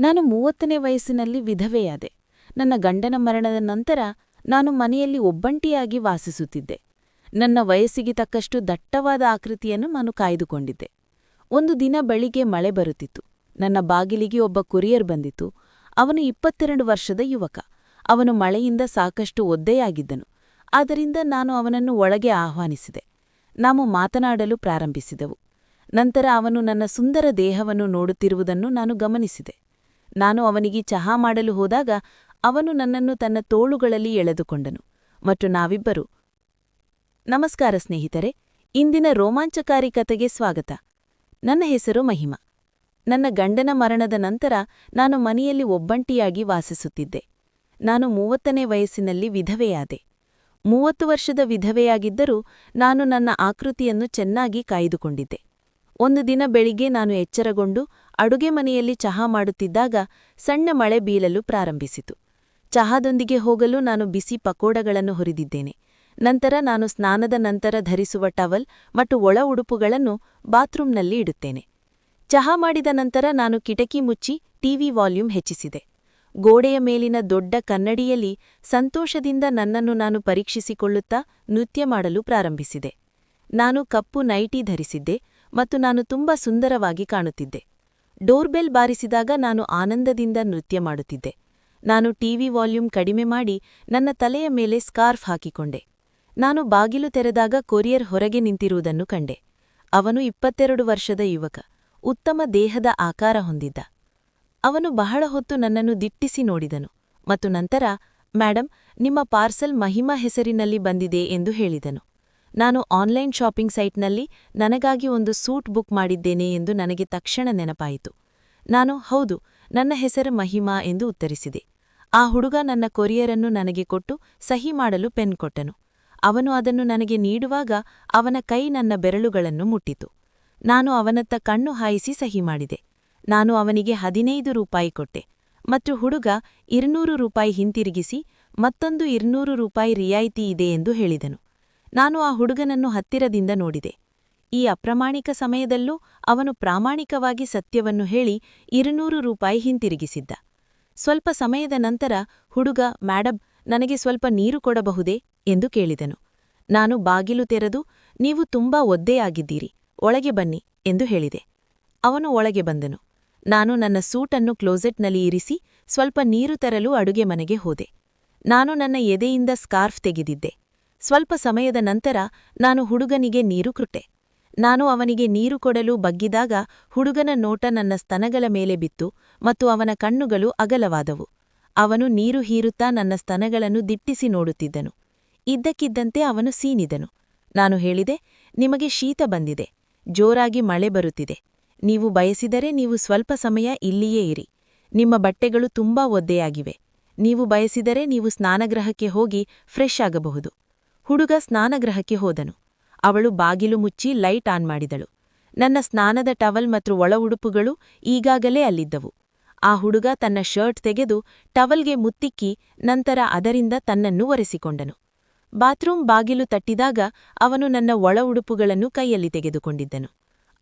ನಾನು ಮೂವತ್ತನೇ ವಯಸ್ಸಿನಲ್ಲಿ ವಿಧವೆಯಾದೆ. ನನ್ನ ಗಂಡನ ಮರಣದ ನಂತರ ನಾನು ಮನೆಯಲ್ಲಿ ಒಬ್ಬಂಟಿಯಾಗಿ ವಾಸಿಸುತ್ತಿದ್ದೆ. ನನ್ನ ವಯಸ್ಸಿಗೆ ತಕ್ಕಷ್ಟು ದಟ್ಟವಾದ ಆಕೃತಿಯನ್ನು ನಾನು ಕಾಯ್ದುಕೊಂಡಿದ್ದೆ. ಒಂದು ದಿನ ಬೆಳಿಗ್ಗೆ ಮಳೆ ಬರುತ್ತಿತ್ತು. ನನ್ನ ಬಾಗಿಲಿಗೆ ಒಬ್ಬ ಕುರಿಯರ್ ಬಂದಿತು ಅವನು ಇಪ್ಪತ್ತೆರಡು ವರ್ಷದ ಯುವಕ. ಅವನು ಮಳೆಯಿಂದ ಸಾಕಷ್ಟು ಒದ್ದೆಯಾಗಿದ್ದನು. ಆದ್ದರಿಂದ ನಾನು ಅವನನ್ನು ಒಳಗೆ ಆಹ್ವಾನಿಸಿದೆ. ನಾವು ಮಾತನಾಡಲು ಪ್ರಾರಂಭಿಸಿದೆವು. ನಂತರ ಅವನು ನನ್ನ ಸುಂದರ ದೇಹವನ್ನು ನೋಡುತ್ತಿರುವುದನ್ನು ನಾನು ಗಮನಿಸಿದೆ. ನಾನು ಅವನಿಗೆ ಚಹಾ ಮಾಡಲು ಹೋದಾಗ ಅವನು ನನ್ನನ್ನು ತನ್ನ ತೋಳುಗಳಲ್ಲಿ ಎಳೆದುಕೊಂಡನು. ಮತ್ತು ನಾವಿಬ್ಬರು. ನಮಸ್ಕಾರ ಸ್ನೇಹಿತರೆ, ಇಂದಿನ ರೋಮಾಂಚಕಾರಿ ಕತೆಗೆ ಸ್ವಾಗತ. ನನ್ನ ಹೆಸರು ಮಹಿಮಾ. ನನ್ನ ಗಂಡನ ಮರಣದ ನಂತರ ನಾನು ಮನೆಯಲ್ಲಿ ಒಬ್ಬಂಟಿಯಾಗಿ ವಾಸಿಸುತ್ತಿದ್ದೆ. ನಾನು ಮೂವತ್ತನೇ ವಯಸ್ಸಿನಲ್ಲಿ ವಿಧವೆಯಾದೆ. ಮೂವತ್ತು ವರ್ಷದ ವಿಧವೆಯಾಗಿದ್ದರೂ ನಾನು ನನ್ನ ಆಕೃತಿಯನ್ನು ಚೆನ್ನಾಗಿ ಕಾಯ್ದುಕೊಂಡಿದ್ದೆ. ಒಂದು ದಿನ ಬೆಳಿಗ್ಗೆ ನಾನು ಎಚ್ಚರಗೊಂಡು ಅಡುಗೆ ಮನೆಯಲ್ಲಿ ಚಹಾ ಮಾಡುತ್ತಿದ್ದಾಗ ಸಣ್ಣ ಮಳೆ ಬೀಳಲು ಪ್ರಾರಂಭಿಸಿತು. ಚಹಾದೊಂದಿಗೆ ಹೋಗಲು ನಾನು ಬಿಸಿ ಪಕೋಡಗಳನ್ನು ಹುರಿದಿದ್ದೇನೆ. ನಂತರ ನಾನು ಸ್ನಾನದ ನಂತರ ಧರಿಸುವ ಟವಲ್ ಮತ್ತು ಒಳ ಉಡುಪುಗಳನ್ನು ಬಾತ್ರೂಮ್ನಲ್ಲಿ ಇಡುತ್ತೇನೆ. ಚಹಾ ಮಾಡಿದ ನಂತರ ನಾನು ಕಿಟಕಿ ಮುಚ್ಚಿ ಟಿವಿ ವಾಲ್ಯೂಮ್ ಹೆಚ್ಚಿಸಿದೆ. ಗೋಡೆಯ ಮೇಲಿನ ದೊಡ್ಡ ಕನ್ನಡಿಯಲ್ಲಿ ಸಂತೋಷದಿಂದ ನನ್ನನ್ನು ನಾನು ಪರೀಕ್ಷಿಸಿಕೊಳ್ಳುತ್ತಾ ನೃತ್ಯ ಮಾಡಲು ಪ್ರಾರಂಭಿಸಿದೆ. ನಾನು ಕಪ್ಪು ನೈಟಿ ಧರಿಸಿದ್ದೆ ಮತ್ತು ನಾನು ತುಂಬಾ ಸುಂದರವಾಗಿ ಕಾಣುತ್ತಿದ್ದೆ. ಡೋರ್ಬೆಲ್ ಬಾರಿಸಿದಾಗ ನಾನು ಆನಂದದಿಂದ ನೃತ್ಯ ಮಾಡುತ್ತಿದ್ದೆ. ನಾನು ಟಿವಿ ವಾಲ್ಯೂಮ್ ಕಡಿಮೆ ಮಾಡಿ ನನ್ನ ತಲೆಯ ಮೇಲೆ ಸ್ಕಾರ್ಫ್ ಹಾಕಿಕೊಂಡೆ. ನಾನು ಬಾಗಿಲು ತೆರೆದಾಗ ಕೊರಿಯರ್ ಹೊರಗೆ ನಿಂತಿರುವುದನ್ನು ಕಂಡೆ. ಅವನು ಇಪ್ಪತ್ತೆರಡು ವರ್ಷದ ಯುವಕ. ಉತ್ತಮ ದೇಹದ ಆಕಾರ ಹೊಂದಿದ್ದ. ಅವನು ಬಹಳ ಹೊತ್ತು ನನ್ನನ್ನು ದಿಟ್ಟಿಸಿ ನೋಡಿದನು ಮತ್ತು ನಂತರ, ಮ್ಯಾಡಂ, ನಿಮ್ಮ ಪಾರ್ಸಲ್ ಮಹಿಮಾ ಹೆಸರಿನಲ್ಲಿ ಬಂದಿದೆ ಎಂದು ಹೇಳಿದನು. ನಾನು ಆನ್ಲೈನ್ ಶಾಪಿಂಗ್ ಸೈಟ್ನಲ್ಲಿ ನನಗಾಗಿ ಒಂದು ಸೂಟ್ ಬುಕ್ ಮಾಡಿದ್ದೇನೆ ಎಂದು ನನಗೆ ತಕ್ಷಣ ನೆನಪಾಯಿತು. ನಾನು, ಹೌದು, ನನ್ನ ಹೆಸರು ಮಹಿಮಾ ಎಂದು ಉತ್ತರಿಸಿದೆ. ಆ ಹುಡುಗ ನನ್ನ ಕೊರಿಯರನ್ನು ನನಗೆ ಕೊಟ್ಟು ಸಹಿ ಮಾಡಲು ಪೆನ್ ಕೊಟ್ಟನು. ಅವನು ಅದನ್ನು ನನಗೆ ನೀಡುವಾಗ ಅವನ ಕೈ ನನ್ನ ಬೆರಳುಗಳನ್ನು ಮುಟ್ಟಿತು. ನಾನು ಅವನತ್ತ ಕಣ್ಣು ಹಾಯಿಸಿ ಸಹಿ ಮಾಡಿದೆ. ನಾನು ಅವನಿಗೆ ಹದಿನೈದು ರೂಪಾಯಿ ಕೊಟ್ಟೆ. ಮತ್ತು ಹುಡುಗ ಇರುನೂರು ರೂಪಾಯಿ ಹಿಂತಿರುಗಿಸಿ ಮತ್ತೊಂದು ಇರುನೂರು ರೂಪಾಯಿ ರಿಯಾಯಿತಿ ಇದೆ ಎಂದು ಹೇಳಿದನು. ನಾನು ಆ ಹುಡುಗನನ್ನು ಹತ್ತಿರದಿಂದ ನೋಡಿದೆ. ಈ ಅಪ್ರಾಮಾಣಿಕ ಸಮಯದಲ್ಲೂ ಅವನು ಪ್ರಾಮಾಣಿಕವಾಗಿ ಸತ್ಯವನ್ನು ಹೇಳಿ ಇರುನೂರು ರೂಪಾಯಿ ಹಿಂತಿರುಗಿಸಿದ್ದ. ಸ್ವಲ್ಪ ಸಮಯದ ನಂತರ, ಹುಡುಗ ಮ್ಯಾಡಮ್ ನನಗೆ ಸ್ವಲ್ಪ ನೀರು ಕೊಡಬಹುದೇ? ಎಂದು ಕೇಳಿದನು. ನಾನು ಬಾಗಿಲು ತೆರೆದು, ನೀವು ತುಂಬಾ ಒದ್ದೆಯಾಗಿದ್ದೀರಿ, ಒಳಗೆ ಬನ್ನಿ, ಎಂದು ಹೇಳಿದೆ. ಅವನು ಒಳಗೆ ಬಂದನು. ನಾನು ನನ್ನ ಸೂಟನ್ನು ಕ್ಲೋಸೆಟ್ನಲ್ಲಿ ಇರಿಸಿ, ಸ್ವಲ್ಪ ನೀರು ತರಲು ಅಡುಗೆ ಮನೆಗೆ ಹೋದೆ. ನಾನು ನನ್ನ ಎದೆಯಿಂದ ಸ್ಕಾರ್ಫ್ ತೆಗೆದಿದ್ದೆ. ಸ್ವಲ್ಪ ಸಮಯದ ನಂತರ ನಾನು ಹುಡುಗನಿಗೆ ನೀರು ಕೃಟ್ಟೆ. ನಾನು ಅವನಿಗೆ ನೀರು ಕೊಡಲು ಬಗ್ಗಿದಾಗ ಹುಡುಗನ ನೋಟ ನನ್ನ ಸ್ತನಗಳ ಮೇಲೆ ಬಿತ್ತು ಮತ್ತು ಅವನ ಕಣ್ಣುಗಳು ಅಗಲವಾದವು. ಅವನು ನೀರು ಹೀರುತ್ತಾ ನನ್ನ ಸ್ತನಗಳನ್ನು ದಿಟ್ಟಿಸಿ ನೋಡುತ್ತಿದ್ದನು. ಇದ್ದಕ್ಕಿದ್ದಂತೆ ಅವನು ಸೀನಿದನು. ನಾನು ಹೇಳಿದೆ, ನಿಮಗೆ ಶೀತ ಬಂದಿದೆ. ಜೋರಾಗಿ ಮಳೆ ಬರುತ್ತಿದೆ. ನೀವು ಬಯಸಿದರೆ ನೀವು ಸ್ವಲ್ಪ ಸಮಯ ಇಲ್ಲಿಯೇ ಇರಿ. ನಿಮ್ಮ ಬಟ್ಟೆಗಳು ತುಂಬಾ ಒದ್ದೆಯಾಗಿವೆ. ನೀವು ಬಯಸಿದರೆ ನೀವು ಸ್ನಾನಗೃಹಕ್ಕೆ ಹೋಗಿ ಫ್ರೆಶ್ ಆಗಬಹುದು. ಹುಡುಗ ಸ್ನಾನಗೃಹಕ್ಕೆ ಹೋದನು. ಅವಳು ಬಾಗಿಲು ಮುಚ್ಚಿ ಲೈಟ್ ಆನ್ ಮಾಡಿದಳು. ನನ್ನ ಸ್ನಾನದ ಟವಲ್ ಮತ್ತು ಒಳ ಉಡುಪುಗಳು ಈಗಾಗಲೇ ಅಲ್ಲಿದ್ದವು. ಆ ಹುಡುಗ ತನ್ನ ಶರ್ಟ್ ತೆಗೆದು ಟವಲ್ಗೆ ಮುತ್ತಿಕ್ಕಿ ನಂತರ ಅದರಿಂದ ತನ್ನನ್ನು ಒರೆಸಿಕೊಂಡನು. ಬಾತ್ರೂಂ ಬಾಗಿಲು ತಟ್ಟಿದಾಗ ಅವನು ನನ್ನ ಒಳ ಉಡುಪುಗಳನ್ನು ಕೈಯಲ್ಲಿ ತೆಗೆದುಕೊಂಡಿದ್ದನು.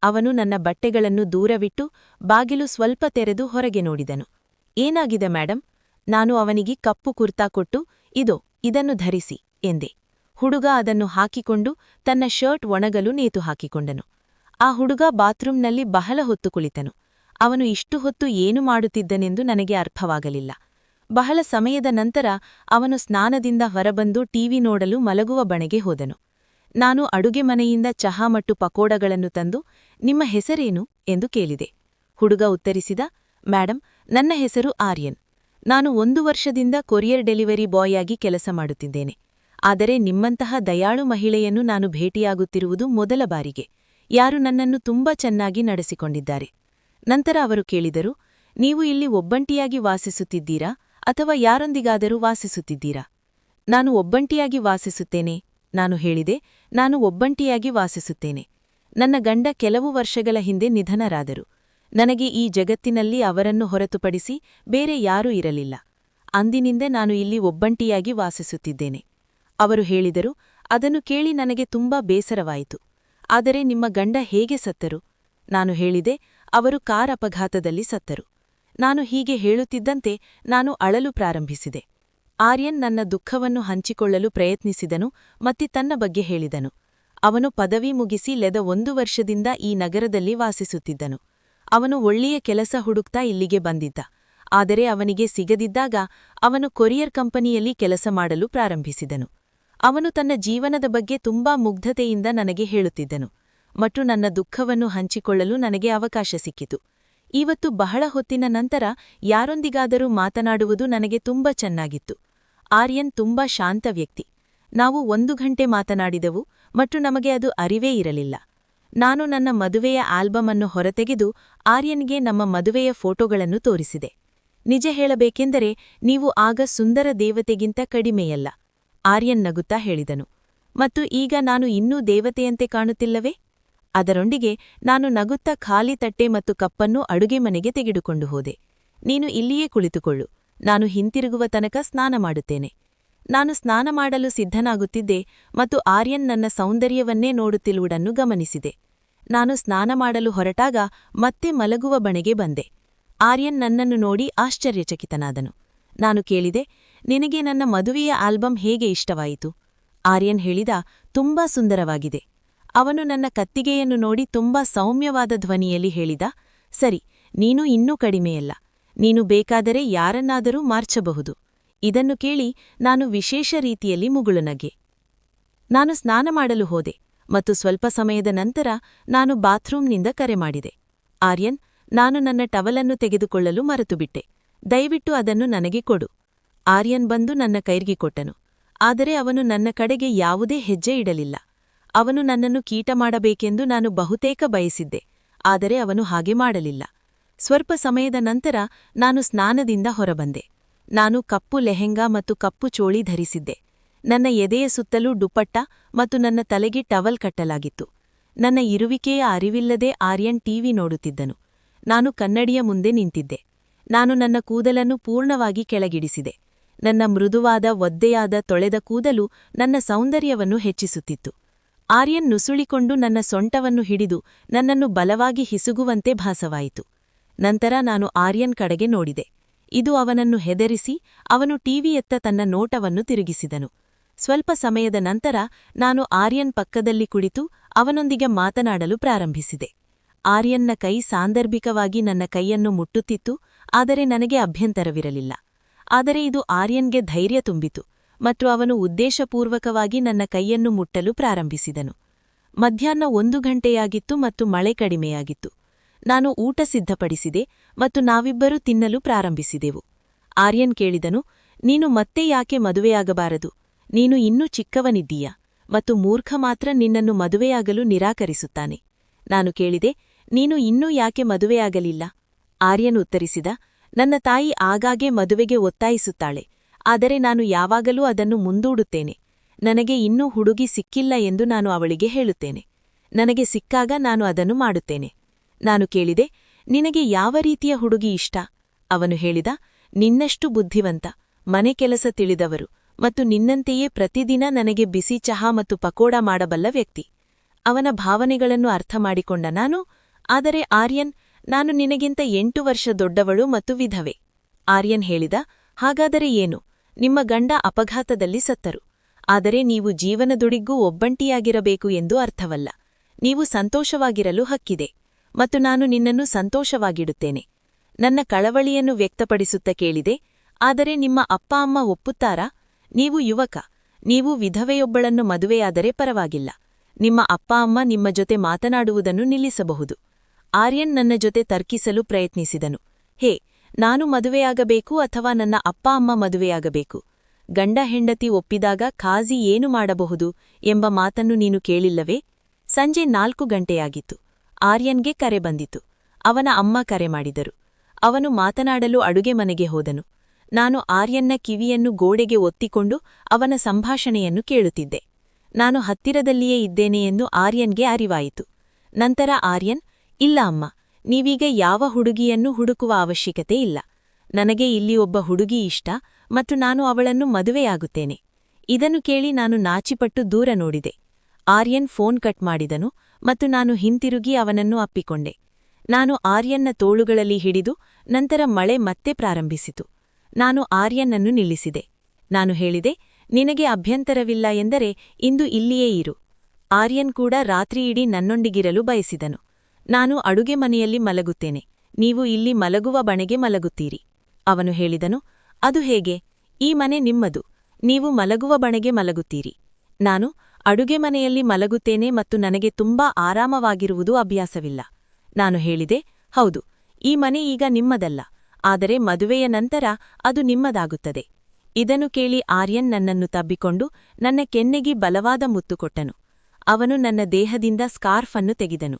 ಅವನು ನನ್ನ ಬಟ್ಟೆಗಳನ್ನು ದೂರವಿಟ್ಟು ಬಾಗಿಲು ಸ್ವಲ್ಪ ತೆರೆದು ಹೊರಗೆ ನೋಡಿದನು. ಏನಾಗಿದೆ, ಮೇಡಂ? ನಾನು ಅವನಿಗೆ ಕಪ್ಪು ಕುರ್ತಾ ಕೊಟ್ಟು, ಇದೋ, ಇದನ್ನು ಧರಿಸಿ, ಎಂದೆ. ಹುಡುಗ ಅದನ್ನು ಹಾಕಿಕೊಂಡು ತನ್ನ ಶರ್ಟ್ ಒಣಗಲು ನೇತು ಹಾಕಿಕೊಂಡನು. ಆ ಹುಡುಗ ಬಾತ್ರೂಂನಲ್ಲಿ ಬಹಳ ಹೊತ್ತು ಕುಳಿತನು. ಅವನು ಇಷ್ಟು ಹೊತ್ತು ಏನು ಮಾಡುತ್ತಿದ್ದನೆಂದು ನನಗೆ ಅರ್ಥವಾಗಲಿಲ್ಲ. ಬಹಳ ಸಮಯದ ನಂತರ ಅವನು ಸ್ನಾನದಿಂದ ಹೊರಬಂದು ಟಿವಿ ನೋಡಲು ಮಲಗುವ ಬಣೆಗೆ ಹೋದನು. ನಾನು ಅಡುಗೆ ಮನೆಯಿಂದ ಚಹಾ ಮತ್ತು ಪಕೋಡಗಳನ್ನು ತಂದು, ನಿಮ್ಮ ಹೆಸರೇನು? ಎಂದು ಕೇಳಿದೆ. ಹುಡುಗ ಉತ್ತರಿಸಿದ ಮ್ಯಾಡಂ ನನ್ನ ಹೆಸರು ಆರ್ಯನ್. ನಾನು ಒಂದು ವರ್ಷದಿಂದ ಕೊರಿಯರ್ ಡೆಲಿವರಿ ಬಾಯ್ ಆಗಿ ಕೆಲಸ ಮಾಡುತ್ತಿದ್ದೇನೆ. ಆದರೆ ನಿಮ್ಮಂತಹ ದಯಾಳು ಮಹಿಳೆಯನ್ನು ನಾನು ಭೇಟಿಯಾಗುತ್ತಿರುವುದು ಮೊದಲ ಬಾರಿಗೆ. ಯಾರು ನನ್ನನ್ನು ತುಂಬಾ ಚೆನ್ನಾಗಿ ನಡೆಸಿಕೊಂಡಿದ್ದಾರೆ. ನಂತರ ಅವರು ಕೇಳಿದರು, ನೀವು ಇಲ್ಲಿ ಒಬ್ಬಂಟಿಯಾಗಿ ವಾಸಿಸುತ್ತಿದ್ದೀರಾ ಅಥವಾ ಯಾರೊಂದಿಗಾದರೂ ವಾಸಿಸುತ್ತಿದ್ದೀರಾ? ನಾನು ಒಬ್ಬಂಟಿಯಾಗಿ ವಾಸಿಸುತ್ತೇನೆ, ನಾನು ಹೇಳಿದೆ, ನಾನು ಒಬ್ಬಂಟಿಯಾಗಿ ವಾಸಿಸುತ್ತೇನೆ. ನನ್ನ ಗಂಡ ಕೆಲವು ವರ್ಷಗಳ ಹಿಂದೆ ನಿಧನರಾದರು. ನನಗೆ ಈ ಜಗತ್ತಿನಲ್ಲಿ ಅವರನ್ನು ಹೊರತುಪಡಿಸಿ ಬೇರೆ ಯಾರೂ ಇರಲಿಲ್ಲ. ಅಂದಿನಿಂದ ನಾನು ಇಲ್ಲಿ ಒಬ್ಬಂಟಿಯಾಗಿ ವಾಸಿಸುತ್ತಿದ್ದೇನೆ. ಅವರು ಹೇಳಿದರು, ಅದನ್ನು ಕೇಳಿ ನನಗೆ ತುಂಬಾ ಬೇಸರವಾಯಿತು. ಆದರೆ ನಿಮ್ಮ ಗಂಡ ಹೇಗೆ ಸತ್ತರು? ನಾನು ಹೇಳಿದೆ, ಅವರು ಕಾರ್ ಅಪಘಾತದಲ್ಲಿ ಸತ್ತರು. ನಾನು ಹೀಗೆ ಹೇಳುತ್ತಿದ್ದಂತೆ ನಾನು ಅಳಲು ಪ್ರಾರಂಭಿಸಿದೆ. ಆರ್ಯನ್ ನನ್ನ ದುಃಖವನ್ನು ಹಂಚಿಕೊಳ್ಳಲು ಪ್ರಯತ್ನಿಸಿದನು ಮತ್ತೆ ತನ್ನ ಬಗ್ಗೆ ಹೇಳಿದನು. ಅವನು ಪದವಿ ಮುಗಿಸಿ ಲೆದ ಒಂದು ವರ್ಷದಿಂದ ಈ ನಗರದಲ್ಲಿ ವಾಸಿಸುತ್ತಿದ್ದನು. ಅವನು ಒಳ್ಳೆಯ ಕೆಲಸ ಹುಡುಕ್ತಾ ಇಲ್ಲಿಗೆ ಬಂದಿದ್ದ. ಆದರೆ ಅವನಿಗೆ ಸಿಗದಿದ್ದಾಗ ಅವನು ಕೊರಿಯರ್ ಕಂಪನಿಯಲ್ಲಿ ಕೆಲಸ ಮಾಡಲು ಪ್ರಾರಂಭಿಸಿದನು. ಅವನು ತನ್ನ ಜೀವನದ ಬಗ್ಗೆ ತುಂಬಾ ಮುಗ್ಧತೆಯಿಂದ ನನಗೆ ಹೇಳುತ್ತಿದ್ದನು ಮತ್ತು ನನ್ನ ದುಃಖವನ್ನು ಹಂಚಿಕೊಳ್ಳಲು ನನಗೆ ಅವಕಾಶ ಸಿಕ್ಕಿತು. ಇವತ್ತು ಬಹಳ ಹೊತ್ತಿನ ನಂತರ ಯಾರೊಂದಿಗಾದರೂ ಮಾತನಾಡುವುದು ನನಗೆ ತುಂಬಾ ಚೆನ್ನಾಗಿತ್ತು. ಆರ್ಯನ್ ತುಂಬಾ ಶಾಂತ ವ್ಯಕ್ತಿ. ನಾವು ಒಂದು ಗಂಟೆ ಮಾತನಾಡಿದೆವು ಮತ್ತು ನಮಗೆ ಅದು ಅರಿವೇ ಇರಲಿಲ್ಲ. ನಾನು ನನ್ನ ಮದುವೆಯ ಆಲ್ಬಮ್ ಅನ್ನು ಹೊರತೆಗೆದು ಆರ್ಯನ್ಗೆ ನಮ್ಮ ಮದುವೆಯ ಫೋಟೋಗಳನ್ನು ತೋರಿಸಿದೆ. ನಿಜ ಹೇಳಬೇಕೆಂದರೆ ನೀವು ಆಗ ಸುಂದರ ದೇವತೆಗಿಂತ ಕಡಿಮೆಯಲ್ಲ. ಆರ್ಯನ್ ನಗುತ್ತಾ ಹೇಳಿದನು. ಮತ್ತು ಈಗ ನಾನು ಇನ್ನೂ ದೇವತೆಯಂತೆ ಕಾಣುತ್ತಿಲ್ಲವೇ? ಅದರೊಂದಿಗೆ ನಾನು ನಗುತ್ತಾ ಖಾಲಿ ತಟ್ಟೆ ಮತ್ತು ಕಪ್ಪನ್ನು ಅಡುಗೆ ಮನೆಗೆ ತೆಗೆದುಕೊಂಡು ಹೋದೆ. ನೀನು ಇಲ್ಲಿಯೇ ಕುಳಿತುಕೊಳ್ಳು. ನಾನು ಹಿಂತಿರುಗುವ ತನಕ ಸ್ನಾನ ಮಾಡುತ್ತೇನೆ. ನಾನು ಸ್ನಾನ ಮಾಡಲು ಸಿದ್ಧನಾಗುತ್ತಿದ್ದೆ ಮತ್ತು ಆರ್ಯನ್ ನನ್ನ ಸೌಂದರ್ಯವನ್ನೇ ನೋಡುತ್ತಿರುವುದನ್ನು ಗಮನಿಸಿದೆ. ನಾನು ಸ್ನಾನ ಮಾಡಲು ಹೊರಟಾಗ ಮತ್ತೆ ಮಲಗುವ ಬಣೆಗೆ ಬಂದೆ. ಆರ್ಯನ್ ನನ್ನನ್ನು ನೋಡಿ ಆಶ್ಚರ್ಯಚಕಿತನಾದನು. ನಾನು ಕೇಳಿದೆ ನಿನಗೆ ನನ್ನ ಮದುವೆಯ ಆಲ್ಬಮ್ ಹೇಗೆ ಇಷ್ಟವಾಯಿತು? ಆರ್ಯನ್ ಹೇಳಿದ, ತುಂಬಾ ಸುಂದರವಾಗಿದೆ. ಅವನು ನನ್ನ ಕತ್ತಿಗೆಯನ್ನು ನೋಡಿ ತುಂಬಾ ಸೌಮ್ಯವಾದ ಧ್ವನಿಯಲ್ಲಿ ಹೇಳಿದ, ಸರಿ, ನೀನು ಇನ್ನೂ ಕಡಿಮೆಯಲ್ಲ. ನೀನು ಬೇಕಾದರೆ ಯಾರನ್ನಾದರೂ ಮಾರ್ಚಬಹುದು. ಇದನ್ನು ಕೇಳಿ ನಾನು ವಿಶೇಷ ರೀತಿಯಲ್ಲಿ ಮುಗುಳುನಗೆ. ನಾನು ಸ್ನಾನ ಮಾಡಲು ಹೋದೆ ಮತ್ತು ಸ್ವಲ್ಪ ಸಮಯದ ನಂತರ ನಾನು ಬಾತ್ರೂಮ್ನಿಂದ ಕರೆ ಮಾಡಿದೆ. ಆರ್ಯನ್, ನಾನು ನನ್ನ ಟವಲನ್ನು ತೆಗೆದುಕೊಳ್ಳಲು ಮರೆತುಬಿಟ್ಟೆ. ದಯವಿಟ್ಟು ಅದನ್ನು ನನಗೆ ಕೊಡು. ಆರ್ಯನ್ ಬಂದು ನನ್ನ ಕೈರ್ಗಿ ಕೊಟ್ಟನು. ಆದರೆ ಅವನು ನನ್ನ ಕಡೆಗೆ ಯಾವುದೇ ಹೆಜ್ಜೆ ಇಡಲಿಲ್ಲ. ಅವನು ನನ್ನನ್ನು ಕೀಟ ಮಾಡಬೇಕೆಂದು ನಾನು ಬಹುತೇಕ ಬಯಸಿದ್ದೆ. ಆದರೆ ಅವನು ಹಾಗೆ ಮಾಡಲಿಲ್ಲ. ಸ್ವಲ್ಪ ಸಮಯದ ನಂತರ ನಾನು ಸ್ನಾನದಿಂದ ಹೊರಬಂದೆ. ನಾನು ಕಪ್ಪು ಲೆಹೆಂಗಾ ಮತ್ತು ಕಪ್ಪು ಚೋಳಿ ಧರಿಸಿದ್ದೆ. ನನ್ನ ಎದೆಯ ಸುತ್ತಲೂ ಡುಪಟ್ಟ ಮತ್ತು ನನ್ನ ತಲೆಗೆ ಟವಲ್ ಕಟ್ಟಲಾಗಿತ್ತು. ನನ್ನ ಇರುವಿಕೆಯ ಅರಿವಿಲ್ಲದೆ ಆರ್ಯನ್ ಟಿವಿ ನೋಡುತ್ತಿದ್ದನು. ನಾನು ಕನ್ನಡಿಯ ಮುಂದೆ ನಿಂತಿದ್ದೆ. ನಾನು ನನ್ನ ಕೂದಲನ್ನು ಪೂರ್ಣವಾಗಿ ಕೆಳಗಿಡಿಸಿದೆ. ನನ್ನ ಮೃದುವಾದ ಒದ್ದೆಯಾದ ತೊಳೆದ ಕೂದಲು ನನ್ನ ಸೌಂದರ್ಯವನ್ನು ಹೆಚ್ಚಿಸುತ್ತಿತ್ತು. ಆರ್ಯನ್ ನುಸುಳಿಕೊಂಡು ನನ್ನ ಸೊಂಟವನ್ನು ಹಿಡಿದು ನನ್ನನ್ನು ಬಲವಾಗಿ ಹಿಸುಗುವಂತೆ ಭಾಸವಾಯಿತು. ನಂತರ ನಾನು ಆರ್ಯನ್ ಕಡೆಗೆ ನೋಡಿದೆ. ಇದು ಅವನನ್ನು ಹೆದರಿಸಿ ಅವನು ಟಿವಿಯತ್ತ ತನ್ನ ನೋಟವನ್ನು ತಿರುಗಿಸಿದನು. ಸ್ವಲ್ಪ ಸಮಯದ ನಂತರ ನಾನು ಆರ್ಯನ್ ಪಕ್ಕದಲ್ಲಿ ಕುಳಿತು ಅವನೊಂದಿಗೆ ಮಾತನಾಡಲು ಪ್ರಾರಂಭಿಸಿದೆ. ಆರ್ಯನ್ನ ಕೈ ಸಾಂದರ್ಭಿಕವಾಗಿ ನನ್ನ ಕೈಯನ್ನು ಮುಟ್ಟುತ್ತಿತ್ತು, ಆದರೆ ನನಗೆ ಅಭ್ಯಂತರವಿರಲಿಲ್ಲ. ಆದರೆ ಇದು ಆರ್ಯನ್ಗೆ ಧೈರ್ಯ ತುಂಬಿತು ಮತ್ತು ಅವನು ಉದ್ದೇಶಪೂರ್ವಕವಾಗಿ ನನ್ನ ಕೈಯನ್ನು ಮುಟ್ಟಲು ಪ್ರಾರಂಭಿಸಿದನು. ಮಧ್ಯಾಹ್ನ ಒಂದು ಗಂಟೆಯಾಗಿತ್ತು ಮತ್ತು ಮಳೆ ಕಡಿಮೆಯಾಗಿತ್ತು. ನಾನು ಊಟ ಸಿದ್ಧಪಡಿಸಿದೆ ಮತ್ತು ನಾವಿಬ್ಬರೂ ತಿನ್ನಲು ಪ್ರಾರಂಭಿಸಿದೆವು. ಆರ್ಯನ್ ಕೇಳಿದನು, ನೀನು ಮತ್ತೆ ಯಾಕೆ ಮದುವೆಯಾಗಬಾರದು? ನೀನು ಇನ್ನೂ ಚಿಕ್ಕವನಿದ್ದೀಯ? ಮತ್ತು ಮೂರ್ಖ ಮಾತ್ರ ನಿನ್ನನ್ನು ಮದುವೆಯಾಗಲು ನಿರಾಕರಿಸುತ್ತಾನೆ. ನಾನು ಕೇಳಿದೆ, ನೀನು ಇನ್ನೂ ಯಾಕೆ ಮದುವೆಯಾಗಲಿಲ್ಲ? ಆರ್ಯನ್ ಉತ್ತರಿಸಿದ ನನ್ನ ತಾಯಿ ಆಗಾಗ್ಗೆ ಮದುವೆಗೆ ಒತ್ತಾಯಿಸುತ್ತಾಳೆ. ಆದರೆ ನಾನು ಯಾವಾಗಲೂ ಅದನ್ನು ಮುಂದೂಡುತ್ತೇನೆ. ನನಗೆ ಇನ್ನೂ ಹುಡುಗಿ ಸಿಕ್ಕಿಲ್ಲ ಎಂದು ನಾನು ಅವಳಿಗೆ ಹೇಳುತ್ತೇನೆ. ನನಗೆ ಸಿಕ್ಕಾಗ ನಾನು ಅದನ್ನು ಮಾಡುತ್ತೇನೆ. ನಾನು ಕೇಳಿದೆ, ನಿನಗೆ ಯಾವ ರೀತಿಯ ಹುಡುಗಿ ಇಷ್ಟ? ಅವನು ಹೇಳಿದ, ನಿನ್ನಷ್ಟು ಬುದ್ಧಿವಂತ, ಮನೆ ಕೆಲಸ ತಿಳಿದವರು ಮತ್ತು ನಿನ್ನಂತೆಯೇ ಪ್ರತಿದಿನ ನನಗೆ ಬಿಸಿ ಚಹಾ ಮತ್ತು ಪಕೋಡ ಮಾಡಬಲ್ಲ ವ್ಯಕ್ತಿ. ಅವನ ಭಾವನೆಗಳನ್ನು ಅರ್ಥ ಮಾಡಿಕೊಂಡ ನಾನು, ಆದರೆ ಆರ್ಯನ್ ನಾನು ನಿನಗಿಂತ ಎಂಟು ವರ್ಷ ದೊಡ್ಡವಳು ಮತ್ತು ವಿಧವೆ. ಆರ್ಯನ್ ಹೇಳಿದ, ಹಾಗಾದರೆ ಏನು? ನಿಮ್ಮ ಗಂಡ ಅಪಘಾತದಲ್ಲಿ ಸತ್ತರು. ಆದರೆ ನೀವು ಜೀವನದುಡಿಗೂ ಒಬ್ಬಂಟಿಯಾಗಿರಬೇಕು ಎಂದು ಅರ್ಥವಲ್ಲ. ನೀವು ಸಂತೋಷವಾಗಿರಲು ಹಕ್ಕಿದೆ. ಮತ್ತು ನಾನು ನಿನ್ನನ್ನು ಸಂತೋಷವಾಗಿಡುತ್ತೇನೆ. ನನ್ನ ಕಳವಳಿಯನ್ನು ವ್ಯಕ್ತಪಡಿಸುತ್ತ ಕೇಳಿದೆ, ಆದರೆ ನಿಮ್ಮ ಅಪ್ಪ ಅಮ್ಮ ಒಪ್ಪುತ್ತಾರಾ? ನೀವು ಯುವಕ. ನೀವು ವಿಧವೆಯೊಬ್ಬಳನ್ನು ಮದುವೆಯಾದರೆ ಪರವಾಗಿಲ್ಲ. ನಿಮ್ಮ ಅಪ್ಪ ಅಮ್ಮ ನಿಮ್ಮ ಜೊತೆ ಮಾತನಾಡುವುದನ್ನು ನಿಲ್ಲಿಸಬಹುದು. ಆರ್ಯನ್ ನನ್ನ ಜೊತೆ ತರ್ಕಿಸಲು ಪ್ರಯತ್ನಿಸಿದನು. ಹೇ, ನಾನು ಮದುವೆಯಾಗಬೇಕು ಅಥವಾ ನನ್ನ ಅಪ್ಪ ಅಮ್ಮ ಮದುವೆಯಾಗಬೇಕು? ಗಂಡ ಹೆಂಡತಿ ಒಪ್ಪಿದಾಗ ಖಾಜಿ ಏನು ಮಾಡಬಹುದು ಎಂಬ ಮಾತನ್ನು ನೀನು ಕೇಳಿಲ್ಲವೇ? ಸಂಜೆ ನಾಲ್ಕು ಗಂಟೆಯಾಗಿತ್ತು. ಆರ್ಯನ್ಗೆ ಕರೆ ಬಂದಿತು. ಅವನ ಅಮ್ಮ ಕರೆ ಮಾಡಿದರು. ಅವನು ಮಾತನಾಡಲು ಅಡುಗೆ ಮನೆಗೆ ಹೋದನು. ನಾನು ಆರ್ಯನ್ನ ಕಿವಿಯನ್ನು ಗೋಡೆಗೆ ಒತ್ತಿಕೊಂಡು ಅವನ ಸಂಭಾಷಣೆಯನ್ನು ಕೇಳುತ್ತಿದ್ದೆ. ನಾನು ಹತ್ತಿರದಲ್ಲಿಯೇ ಇದ್ದೇನೆ ಎಂದು ಆರ್ಯನ್ಗೆ ಅರಿವಾಯಿತು. ನಂತರ ಆರ್ಯನ್ ಇಲ್ಲ ಅಮ್ಮ, ನೀವೀಗ ಯಾವ ಹುಡುಗಿಯನ್ನು ಹುಡುಕುವ ಅವಶ್ಯಕತೆ ಇಲ್ಲ. ನನಗೆ ಇಲ್ಲಿ ಒಬ್ಬ ಹುಡುಗಿ ಇಷ್ಟ ಮತ್ತು ನಾನು ಅವಳನ್ನು ಮದುವೆಯಾಗುತ್ತೇನೆ. ಇದನ್ನು ಕೇಳಿ ನಾನು ನಾಚಿಪಟ್ಟು ದೂರ ನೋಡಿದೆ. ಆರ್ಯನ್ ಫೋನ್ ಕಟ್ ಮಾಡಿದನು ಮತ್ತು ನಾನು ಹಿಂತಿರುಗಿ ಅವನನ್ನು ಅಪ್ಪಿಕೊಂಡೆ. ನಾನು ಆರ್ಯನ್ನ ತೋಳುಗಳಲ್ಲಿ ಹಿಡಿದು ನಂತರ ಮಳೆ ಮತ್ತೆ ಪ್ರಾರಂಭಿಸಿತು. ನಾನು ಆರ್ಯನ್ನನ್ನು ನಿಲ್ಲಿಸಿದೆ. ನಾನು ಹೇಳಿದೆ, ನಿನಗೆ ಅಭ್ಯಂತರವಿಲ್ಲ ಎಂದರೆ ಇಂದು ಇಲ್ಲಿಯೇ ಇರು. ಆರ್ಯನ್ ಕೂಡ ರಾತ್ರಿಯಿಡೀ ನನ್ನೊಂಡಿಗಿರಲು ಬಯಸಿದನು. ನಾನು ಅಡುಗೆ ಮನೆಯಲ್ಲಿ ಮಲಗುತ್ತೇನೆ. ನೀವು ಇಲ್ಲಿ ಮಲಗುವ ಬಣೆಗೆ ಮಲಗುತ್ತೀರಿ. ಅವನು ಹೇಳಿದನು, ಅದು ಹೇಗೆ? ಈ ಮನೆ ನಿಮ್ಮದು. ನೀವು ಮಲಗುವ ಬಣೆಗೆ ಮಲಗುತ್ತೀರಿ. ನಾನು ಅಡುಗೆ ಮನೆಯಲ್ಲಿ ಮಲಗುತ್ತೇನೆ ಮತ್ತು ನನಗೆ ತುಂಬಾ ಆರಾಮವಾಗಿರುವುದು ಅಭ್ಯಾಸವಿಲ್ಲ. ನಾನು ಹೇಳಿದೆ, ಹೌದು, ಈ ಮನೆ ಈಗ ನಿಮ್ಮದಲ್ಲ, ಆದರೆ ಮದುವೆಯ ನಂತರ ಅದು ನಿಮ್ಮದಾಗುತ್ತದೆ. ಇದನ್ನು ಕೇಳಿ ಆರ್ಯನ್ ನನ್ನನ್ನು ತಬ್ಬಿಕೊಂಡು ನನ್ನ ಕೆನ್ನೆಗೆ ಬಲವಾದ ಮುತ್ತು ಕೊಟ್ಟನು. ಅವನು ನನ್ನ ದೇಹದಿಂದ ಸ್ಕಾರ್ಫ್ ಅನ್ನು ತೆಗೆದನು.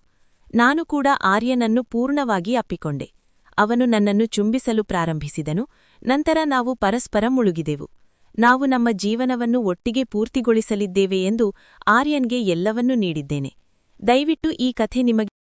ನಾನು ಕೂಡ ಆರ್ಯನನ್ನು ಪೂರ್ಣವಾಗಿ ಅಪ್ಪಿಕೊಂಡೆ. ಅವನು ನನ್ನನ್ನು ಚುಂಬಿಸಲು ಪ್ರಾರಂಭಿಸಿದನು. ನಂತರ ನಾವು ಪರಸ್ಪರ ಮುಳುಗಿದೆವು. ನಾವು ನಮ್ಮ ಜೀವನವನ್ನು ಒಟ್ಟಿಗೆ ಪೂರ್ತಿಗೊಳಿಸಲಿದ್ದೇವೆ ಎಂದು ಆರ್ಯನ್ಗೆ ಎಲ್ಲವನ್ನೂ ನೀಡಿದ್ದೇನೆ. ದಯವಿಟ್ಟು ಈ ಕಥೆ ನಿಮಗೆ